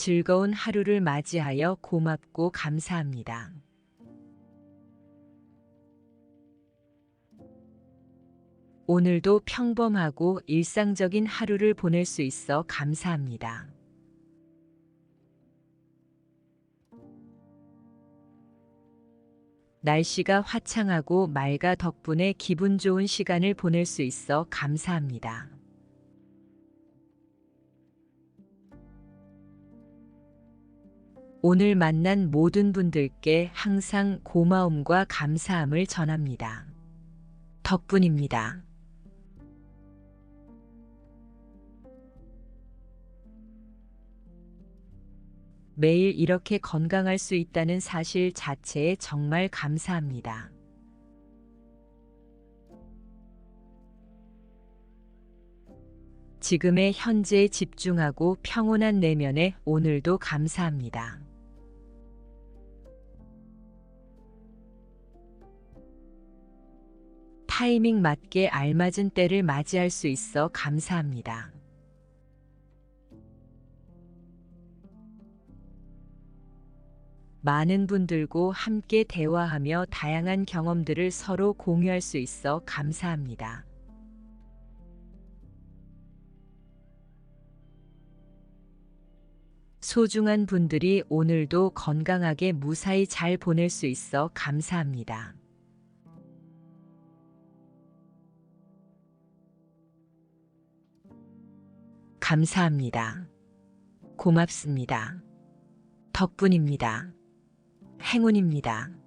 즐거운 하루를 맞이하여 고맙고 감사합니다. 오늘도 평범하고 일상적인 하루를 보낼 수 있어 감사합니다. 날씨가 화창하고 맑아 덕분에 기분 좋은 시간을 보낼 수 있어 감사합니다. 오늘 만난 모든 분들께 항상 고마움과 감사함을 전합니다. 덕분입니다. 매일 이렇게 건강할 수 있다는 사실 자체에 정말 감사합니다. 지금의 현재에 집중하고 평온한 내면에 오늘도 감사합니다. 타이밍 맞게 알맞은 때를 맞이할 수 있어 감사합니다. 많은 분들과 함께 대화하며 다양한 경험들을 서로 공유할 수 있어 감사합니다. 소중한 분들이 오늘도 건강하게 무사히 잘 보낼 수 있어 감사합니다. 감사합니다. 고맙습니다. 덕분입니다. 행운입니다.